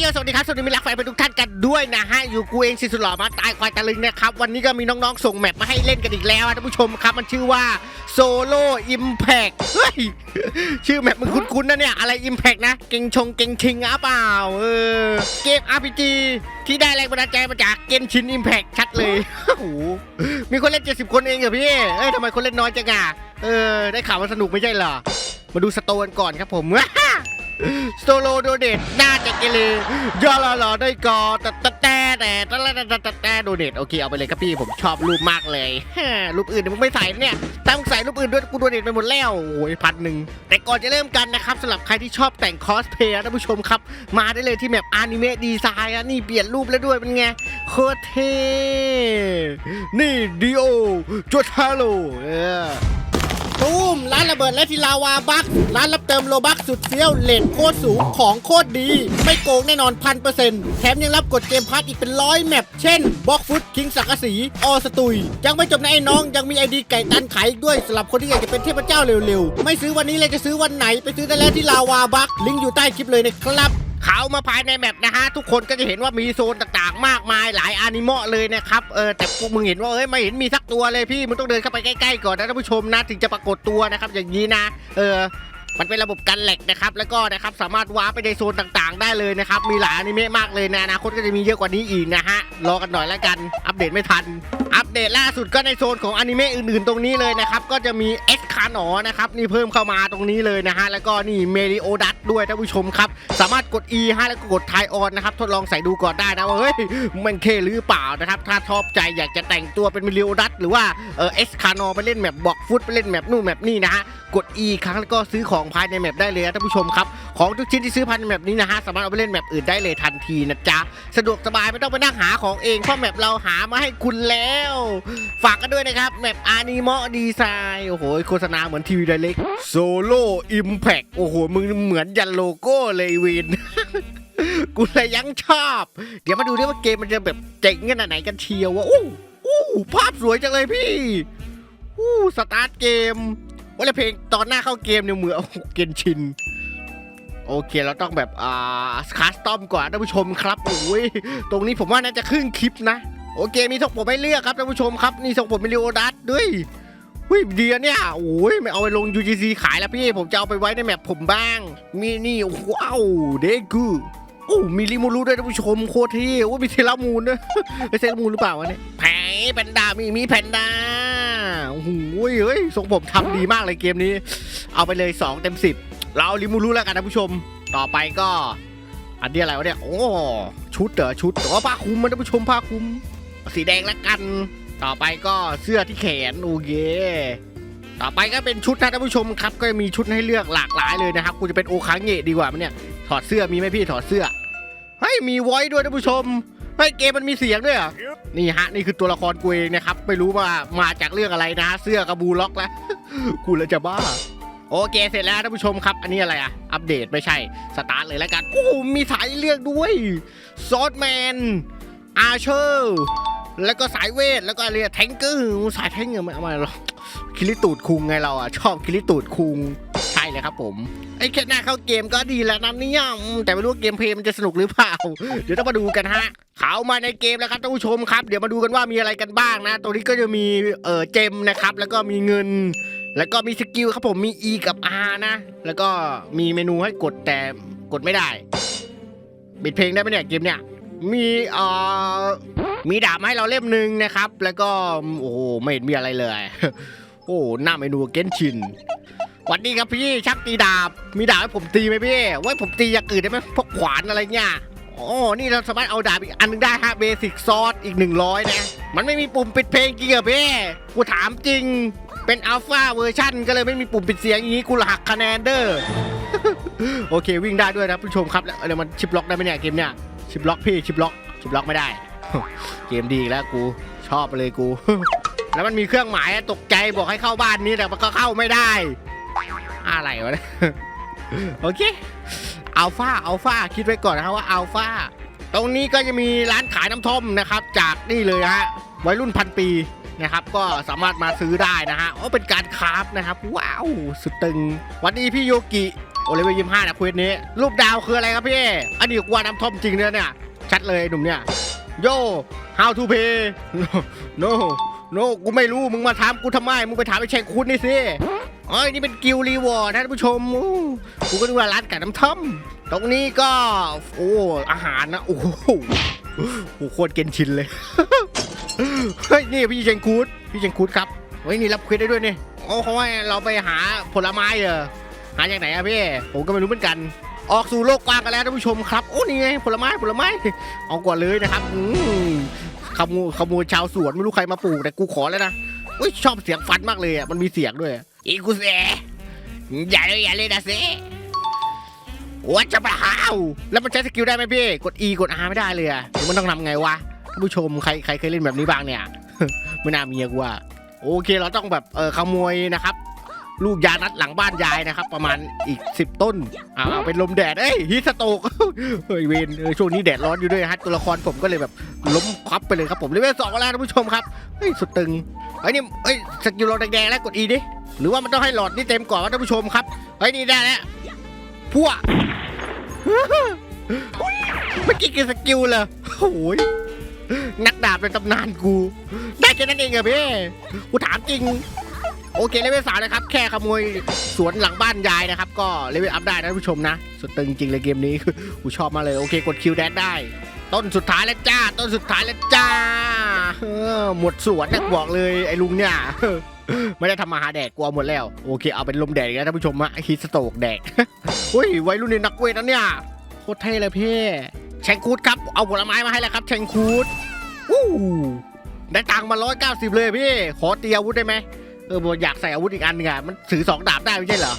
โยสวัสดีครับ สวัสดีมิรักแฟนเป็นทุกท่านกันด้วยนะฮะ อยู่กูเองสิสุดหล่อมาตายควายตะลึงนะครับ วันนี้ก็มีน้องๆ ส่งแมปมาให้เล่นกันอีกแล้วนะท่านผู้ชมครับ มันชื่อว่าโซโล่อิมแพกเฮ้ย ชื่อแมปมันคุ้นๆนะเนี่ย อะไรอิมแพกนะ เก่งชงเก่งชิงอะเปล่า เออ เกม RPG ที่ได้แรงบันดาลใจมาจากเกมชินอิมแพกชัดเลยโอ้โหมีคนเล่น70คนเองเหรอพี่ เอ้ยทำไมคนเล่นน้อยจังอะเออ ได้ข่าวว่าสนุกไม่ใช่เหรอ มาดูสโตนก่อนครับผมสโตโลโดเดตน่า กิลียอลอได้กอแต่แต่แต่แต่แต่แต่โดเนตโอเคเอาไปเลยครับพี่ผมชอบรูปมากเลยรูปอื่นมึงไม่ใส่เนี่ยตั้งใส่รูปอื่นด้วยกูโดเนตไปหมดแล้วโอ้ยพันหนึ่งแต่ก่อนจะเริ่มกันนะครับสำหรับใครที่ชอบแต่งคอสเพย์นะผู้ชมครับ มาได้เลยที่แมปอนิเมะดีไซน์อะนี่เปลี่ยนรูปแล้วด้วยเป็นไงโคเทนี่ดิโอจอทาโลเออ ตูมร้านระเบิดและทีลาวาบักร้านรับเติมโลบักสุดเฟี้ยวเลทโคตรสูงของโคตรดี ไม่โกงแน่นอนพันเปอร์เซ็นต์แถมยังรับกดเกมพัทอีกเป็นร้อยแมปเช่นบล็อกฟุตคิงสักกะสีออสตุย ยังไม่จบนะไอ้น้องยังมีไอดีไก่ตันขายอีกด้วยสำหรับคนที่อยากจะเป็นเทพเจ้าเร็วๆ ไม่ซื้อวันนี้เลยจะซื้อวันไหนไปซื้อได้แล้วที่ลาวาบักลิงก์อยู่ใต้คลิปเลยนะครับ เขามาภายในแมปนะฮะทุกคนก็จะเห็นว่ามีโซนต่างๆ มากมายหลายอานิเมะเลยนะครับเออแต่พวกมึงเห็นว่าเอ้ยไม่เห็นมีสักตัวเลยพี่มึงต้องเดินเข้าไปใกล้ๆก่อนนะท่านผู้ชมนะถึงจะปรากฏตัวนะครับอย่างนี้นะ เออมันเป็นระบบกันแหลกนะครับ แล้วก็นะครับสามารถว้าไปในโซนต่างๆ ได้เลยนะครับ มีหลายอนิเมะมากเลยในอนาคตก็จะมีเยอะกว่านี้อีกนะฮะ รอกันหน่อยแล้วกัน อัปเดตไม่ทัน ปเดตล่าสุดก็ในโซนของอนิเมะอื่นๆตรงนี้เลยนะครับ ก็จะมีเอสคานอนะครับ นี่เพิ่มเข้ามาตรงนี้เลยนะฮะ แล้วก็นี่เมริโอดัตด้วยท่านผู้ชมครับ สามารถกด E ฮะแล้วก็กดไทออนนะครับ ทดลองใส่ดูก่อนได้นะว่าเฮ้ย มันเคหรือเปล่านะครับ ถ้าชอบใจอยากจะแต่งตัวเป็นเมริโอดัตหรือว่าเออเอสคานอไปเล่นแมปบอกฟุตไปเล่นแมปนู่นแมปนี่นะฮะ กด E ครั้งแล้วก็ซื้อของภายในแมปได้เลยนะท่านผู้ชมครับ ของทุกชิ้นที่ซื้อภายในแมปนี้นะฮะสามารถเอาไปเล่นแมปอื่นได้เลยทันทีนะจ๊ะ สะดวกสบายไม่ต้องไปนั่งหาของเองเพราะแมปเราหามาให้คุณแล้ว ฝากกันด้วยนะครับแมปอานิเมะดีไซน์โอ้โหโฆษณาเหมือนทีวีไดเล็กโซโล่อิมแพกโอ้โหมึงเหมือนยันโลโก้เลยวินกูเลยยังชอบ เดี๋ยวมาดูดิว่าเกมมันจะแบบเจ๋งขนาดไหนกันเชียววะอู้อู้ภาพสวยจังเลยพี่อู้สตาร์ทเกม ว่าแล้วเพลงตอนหน้าเข้าเกมเนี่ยเหมือนโอ้โหเกนชิน โอเคเราต้องแบบอ่าคัสตอมก่อนท่านผู้ชมครับโอ้ยตรงนี้ผมว่าน่าจะครึ่งคลิปนะโอเคมีทรงผมให้เลือกครับท่านผู้ชมครับนี่ทรงผมมิลิโอดัสด้วยวิดีอะเนี่ยโอ้ยไม่เอาไปลง UGC ขายแล้วพี่ ผมจะเอาไปไว้ในแมปผมบ้าง มีนี่ว้าวเด็กกูโอ้มีลิมูรูด้วยท่านผู้ชมโคตรเท่โอ้มีเซรามูนด้วยเซรามูนหรือเปล่าวะเนี่ยแผงแพนด้ามีมีแพนด้า โอ้โหเฮ้ยทรงผมทำดีมากเลยเกมนี้ เอาไปเลย 2 เต็ม 10 เราลิมูรูแล้วกันท่านผู้ชม ต่อไปก็ อันนี้อะไรวะเนี่ย โอ้ ชุดเหรอชุดอ๋อผ้าคลุมมันท่านผู้ชมผ้าคลุม สีแดงแล้วกัน ต่อไปก็เสื้อที่แขนโอเคต่อไปก็เป็นชุดนะท่านผู้ชมครับ ก็มีชุดให้เลือกหลากหลายเลยนะครับกูจะเป็นโอคังเงะดีกว่ามั้ยเนี่ย ถอดเสื้อมีไหมพี่ถอดเสื้อ เฮ้ยมีไว้ด้วยท่านผู้ชม เฮ้ยเกมมันมีเสียงด้วยเหรอนี่ฮะนี่คือตัวละครกูเองนะครับไม่รู้ว่ามาจากเรื่องอะไรนะ เสื้อกระบูล็อกแล้วกูแล้วจะบ้าโอเคเสร็จแล้วท่านผู้ชมครับ อันนี้อะไรอะอัปเดตไม่ใช่ สตาร์ทเลยแล้วกันโอ้มีสายเลือกด้วยซอสแมนอาเชอร์แล้วก็สายเวท แล้วก็อะไรแทงเกอร์สายแทงเงอไม่เอามาหรอกคิริตูดคุงไงเราอะชอบคิริตูดคุง ลยครับผมไอ้แค่หน้าเข้าเกมก็ดีแล้วนะเนี่ยแต่ไม่รู้เกมเพลย์มันจะสนุกหรือเปล่า เดี๋ยวต้องมาดูกันฮะเขามาในเกมแล้วครับท่านผู้ชมครับ เดี๋ยวมาดูกันว่ามีอะไรกันบ้างนะตรงนี้ก็จะมีเออเจมนะครับ แล้วก็มีเงิน แล้วก็มีสกิลครับผมมี E กับ R นะ แล้วก็มีเมนูให้กดแต่กดไม่ได้ปิดเพลงได้ไหมเนี่ยเกมเนี่ยมีเอ่อมีดาบให้เราเล่มหนึ่งนะครับ แล้วก็โอ้โหไม่เห็นมีอะไรเลย โอ้หน้าเมนูเกนชิน วัดดีครับพี่ชักตีดาบ มีดาบให้ผมตีไหมพี่ไว้ผมตีอย่างอื่นได้ไหมพวกขวานอะไรเงี้ยโอ๋อนี่เราสามารถเอาดาบอีกอันหนึงได้ฮะเบสิกซอสอีก 100 นะ มันไม่มีปุ่มปิดเพลงจริงเหรอพี่กูถามจริงเป็นอัลฟาเวอร์ชันก็เลยไม่มีปุ่มปิดเสียงอย่างนี้กูหักคะแนนเด้อโอเควิ่งได้ด้วยนะผู้ชมครับแล้วเดี๋ยวมันชิปล็อกได้ไหมเนี่ยเกมเนี่ยชิปล็อกพี่ชิปล็อกชิปล็อกไม่ได้ เกมดีแล้วกูชอบไปเลยกู แล้วมันมีเครื่องหมายตกใจบอกให้เข้าบ้านนี้แต่มันก็เข้าไม่ได้ อะไรวะเนี่ยโอเคอัลฟาอัลฟาคิดไว้ก่อนนะครับว่าอัลฟาตรงนี้ก็จะมีร้านขายน้ำท่อมนะครับ จากนี่เลยฮะวัยรุ่นพันปีนะครับ ก็สามารถมาซื้อได้นะฮะอ๋อเป็นการคราฟนะครับ ว้าวสุดตึง วันดีพี่โยกิโอเลเวยี่ห้านะควสนี้ รูปดาวคืออะไรครับพี่อันนี้กว่าน้ำท่อมจริงเนี่ยเนี่ยชัดเลยหนุ่มเนี่ยโย how to pay no no กูไม่รู้ มึงมาถามกูทำไม มึงไปถามไอ้เชงคุณนี่สิ อ๋อนี่เป็นกิลรีวอร์ดนะท่านผู้ชมกูก็นึกว่าร้านไก่น้ำท่อม ตรงนี้ก็ โอ้ อาหารนะ โอ้โหโอ้โหโคตรเกณฑ์ชินเลย เฮ้ย นี่พี่เชงคูดพี่เชงคูดครับเฮ้ยนี่รับเควสได้ด้วยนี่โอ้โหเราไปหาผลไม้เหรอหาจากไหนอะพี่ ผมก็ไม่รู้เหมือนกัน ออกสู่โลกกว้างกันแล้วท่านผู้ชมครับ โอ้นี่ไงผลไม้ผลไม้ เอาก่อนเลยนะครับอืมขโมยขโมยชาวสวนไม่รู้ใครมาปลูกแต่กูขอแล้วนะอุ้ยชอบเสียงฟันมากเลยอะมันมีเสียงด้วย อีกูเสอย่าเลยอย่าเลยนะเสว่าจะมาหาวแล้วมันใช้สกิลได้ไหมพี่ กด E กด R ไม่ได้เลยอะมันต้องทำไงวะท่านผู้ชมใครใครเคยเล่นแบบนี้บ้างเนี่ย ไม่น่ามีอะกูว่า โอเคเราต้องแบบเออขโมยนะครับ ลูกยานัดหลังบ้านยายนะครับ ประมาณอีก 10 ต้นอ่าเป็นลมแดดเอ้ยฮิตสโตกเฮ้ยเวนเออช่วงนี้แดดร้อนอยู่ด้วยฮะตัวละครผมก็เลยแบบล้มควับไปเลยครับผมเลเวลสองแล้วท่านผู้ชมครับเฮ้ยสุดตึงเฮ้นี่เฮ้ยสกิลเราแดงๆแล้วกด E ดิ หรือว่ามันต้องให้หลอดนี่เต็มก่อนวะท่านผู้ชมครับเฮ้ยนี่ได้แล้วพัวเมื่อกี้คือสกิลเลยโอ้ยนักดาบเป็นตำนานกู ได้แค่นั้นเองเหรอพี่กูถามจริง โอเคเลเวลสามนะครับ แค่ขโมยสวนหลังบ้านยายนะครับ ก็เลเวลอัพได้นะท่านผู้ชมนะ สุดตึงจริงเลยเกมนี้กูชอบมากเลยโอเคกดคิวแดนได้ ต้นสุดท้ายแล้วจ้า ต้นสุดท้ายแล้วจ้าหมดสวนนะบอกเลยไอ้ลุงเนี่ย ไม่ได้ทำมาหาแดกกลัวหมดแล้ว โอเคเอาเป็นลมแดดอีกแล้วท่านผู้ชมฮะฮิตสโตกแดกเฮ้ยวัยรุ่นนี่นักเวทนะเนี่ยโคตรเท่เลยพี่แชงคูดครับเอาผลไม้มาให้แล้วครับแชงคูดอู้ได้ตังค์มาร้อยเก้าสิบเลยพี่ขอตีอาวุธได้ไหมเอออยากใส่อาวุธอีกอันหนึงอะมันถือสองดาบได้ไม่ใช่เหรอ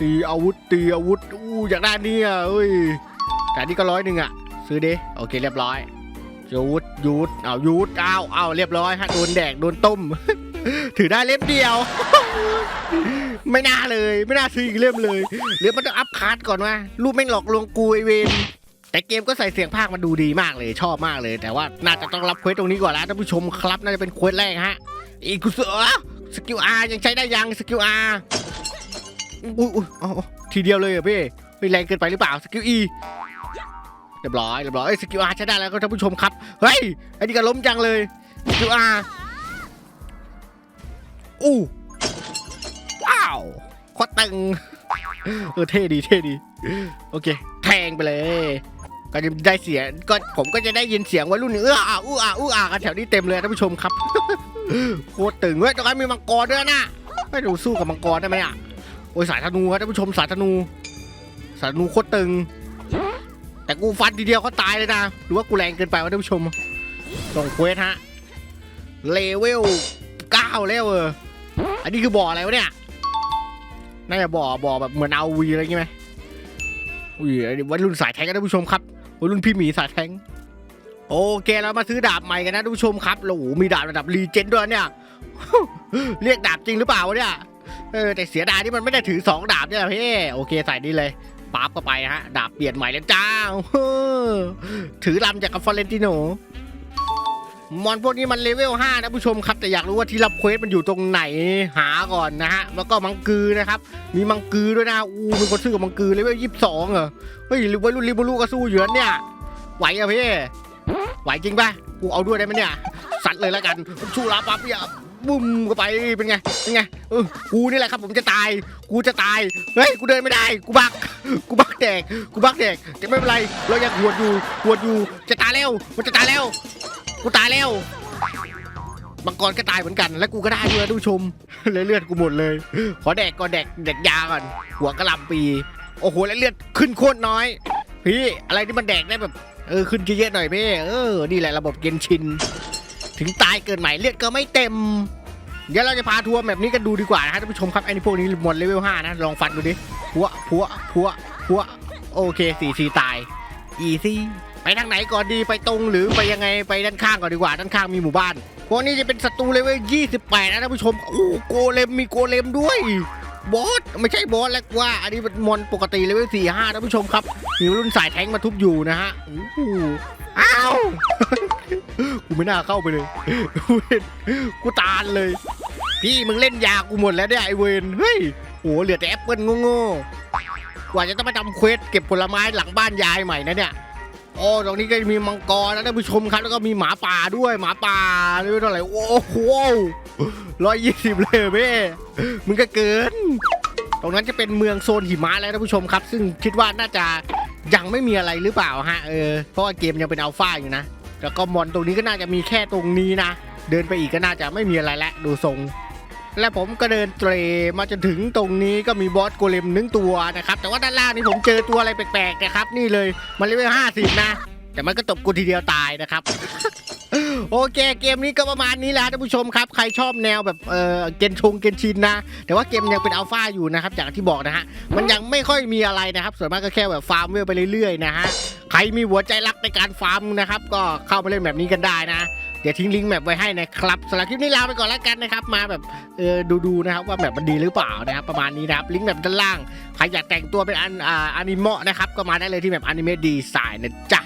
ตีอาวุธตีอาวุธอู้อยากได้เนี่ยเอ้ยแต่นนี่ก็ร้อยหนึ่งอะซื้อดิโอเคเรียบร้อยยูดยูดเอายูดเอาเอาเรียบร้อยฮะโดนแดกโดนต้ม ถือได้เล่มเดียว ไม่น่าเลย ไม่น่าซื้ออีกเล่มเลยหรือมันต้องอัพคาร์ดก่อนว่ารูปแม่งหลอกลวงกูไอเวนแต่เกมก็ใส่เสียงภาคมาดูดีมากเลยชอบมากเลย แต่ว่าน่าจะต้องรับเควสตรงนี้ก่อนแล้วท่านผู้ชมครับน่าจะเป็นเควสแรกฮะอีกุเสือสกิลอาร์ยังใช้ได้ยังสกิลอาร์อุ้ยอุ้ยทีเดียวเลยเหรอพี่แรงเกินไปหรือเปล่าสกิลอีเรียบร้อยเรียบร้อยเอ้ยสกิลอาร์ใช้ได้แล้วก็ท่านผู้ชมครับเฮ้ยอันนี้ก็ล้มจังเลยสกิลอาร์ อู้ว้าวโคตรตึงเออเท่ดีเท่ดี โอเค แทงไปเลย ก็จะได้เสียงก็ผมก็จะได้ยินเสียงวัยรุ่นเอื้ออาอู้อาอู้อากันแถวนี้เต็มเลยท่านผู้ชมครับโคตรตึงเว้ยตรงนั้นมีมังกรด้วยนะไม่ดูสู้กับมังกรได้ไหมอะโอ้ยสายธนูครับท่านผู้ชมสายธนู สายธนูโคตรตึง แต่กูฟันทีเดียวเขาตายเลยนะหรือว่ากูแรงเกินไปวะท่านผู้ชมส่งเควสฮะเลเวลเก้าแล้วเออ อันนี้คือบ่ออะไรวะเนี่ย น่าจะบ่อบ่อแบบเหมือนเอาวีอะไรอย่างงี้ไหมอุ้ยอันนี้วัยรุ่นสายแทงกันท่านผู้ชมครับวัยรุ่นพี่หมีสายแทงโอเคเรามาซื้อดาบใหม่กันนะทุกผู้ชมครับโอ้โหมีดาบระดับรีเจนด้วยเนี่ย เรียกดาบจริงหรือเปล่าวะเนี่ยเออแต่เสียดายที่มันไม่ได้ถือสองดาบเนี่ยพี่โอเคใส่นี่เลยปั๊บเข้าไปฮะ ดาบเปลี่ยนใหม่แล้วจ้าถือลำจากกับฟอเรนติโน มอนพวกนี้มันเลเวล5นะผู้ชมครับแต่อยากรู้ว่าที่รับเควสมันอยู่ตรงไหนหาก่อนนะฮะแล้วก็มังกือนะครับ มีมังกือด้วยนะอู้มีคนซื้อกับมังกือเลเวล22เหรอเฮ้ยวัยรุ่นริบูรุก็สู้อยู่นะเนี่ยไหวอะพี่ไหวจริงป่ะกูเอาด้วยได้ไหมเนี่ยสัตว์เลยแล้วกันชูราปั๊บเนี่ยบุ้มก็ไปเป็นไงเป็นไงเออกูนี่แหละครับผมจะตาย กูจะตายเฮ้ยกูเดินไม่ได้กูบักกูบักแดกกูบักแดกแต่ไม่เป็นไรเรายังหวดอยู่หวดอยู่จะตายแล้วมันจะตายแล้ว กูตายแล้วมังกรก็ตายเหมือนกัน แล้วกูก็ได้ด้วยท่านผู้ชมเลยเลือดกูหมดเลย ขอแดกก่อนแดกแดกยาก่อน หัวกระลำปี โอ้โหแล้วเลือดขึ้นโคตรน้อย พี่ อะไรที่มันแดกได้แบบ เออขึ้นเยอะๆหน่อยพี่ เออ นี่แหละระบบเกนชิน ถึงตายเกินใหม่เลือดก็ไม่เต็ม เดี๋ยวเราจะพาทัวร์แบบนี้กันดูดีกว่านะฮะท่านผู้ชมครับไอ้นี่พวกนี้หมดเลเวลห้านะ ลองฟันดูดิ พัว พัว พัว พัว โอเคสี่สี่ตาย อีซี่ ไปทางไหนก่อนดีไปตรงหรือไปยังไงไปด้านข้างก่อนดีกว่าด้านข้างมีหมู่บ้านพวกนี้จะเป็นศัตรูเลเวล28 นะท่านผู้ชม โอ้โกเลมมีโกเลมด้วยบอสไม่ใช่บอสแล้วว่า อันนี้เป็นมอนปกติเลเวลสี่ห้าท่านผู้ชมครับมีรุ่นสายแทงมาทุบอยู่นะฮะโอ้โหอ้าวกูไม่น่าเข้าไปเลยเวนกูตานเลย พี่มึงเล่นยากูหมดแล้วเนี่ยไอเวนเฮ้ยโหเหลือแต่แอปเปิลโง่ๆกว่าจะต้องไปทำเควสเก็บผลไม้หลังบ้านยายใหม่นะเนี่ย โอ้ตรงนี้ก็มีมังกรนะท่านผู้ชมครับ แล้วก็มีหมาป่าด้วยหมาป่าไม่รู้เท่าไหร่โอ้โหร้อยยี่สิบเลยเว้มึงก็เกิน ตรงนั้นจะเป็นเมืองโซนหิมะแล้วท่านผู้ชมครับ ซึ่งคิดว่าน่าจะยังไม่มีอะไรหรือเปล่าฮะเออเพราะว่าเกมยังเป็นอัลฟาอยู่นะแล้วก็มอนตรงนี้ก็น่าจะมีแค่ตรงนี้นะเดินไปอีกก็น่าจะไม่มีอะไรล้วดูทรง และผมก็เดินเตรมาจนถึงตรงนี้ก็มีบอสโกเลมหนึ่งตัวนะครับ แต่ว่าด้านล่างนี่ผมเจอตัวอะไรแปลกๆนะครับ นี่เลยมันเลเวลห้าสิบนะ แต่มันก็ตบกูทีเดียวตายนะครับโอเคเกมนี้ก็ประมาณนี้แหละท่านผู้ชมครับ ใครชอบแนวแบบเออเกนชงเกนชินนะ แต่ว่าเกมยังเป็นอัลฟาอยู่นะครับอย่างที่บอกนะฮะมันยังไม่ค่อยมีอะไรนะครับส่วนมากก็แค่แบบฟาร์มเวลไปเรื่อยๆนะฮะใครมีหัวใจรักในการฟาร์มนะครับ ก็เข้ามาเล่นแบบนี้กันได้นะ เดี๋ยวทิ้งลิงก์แมปไว้ให้นะครับสำหรับคลิปนี้ลาไปก่อนแล้วกันนะครับมาแบบเออดูๆนะครับว่าแบบมันดีหรือเปล่านะครับประมาณนี้นะครับลิงก์แมปด้านล่างใครอยากแต่งตัวเป็นอันอ่าอนิเมะนะครับก็มาได้เลยที่แบบอนิเมะดีไซน์นะจ๊ะ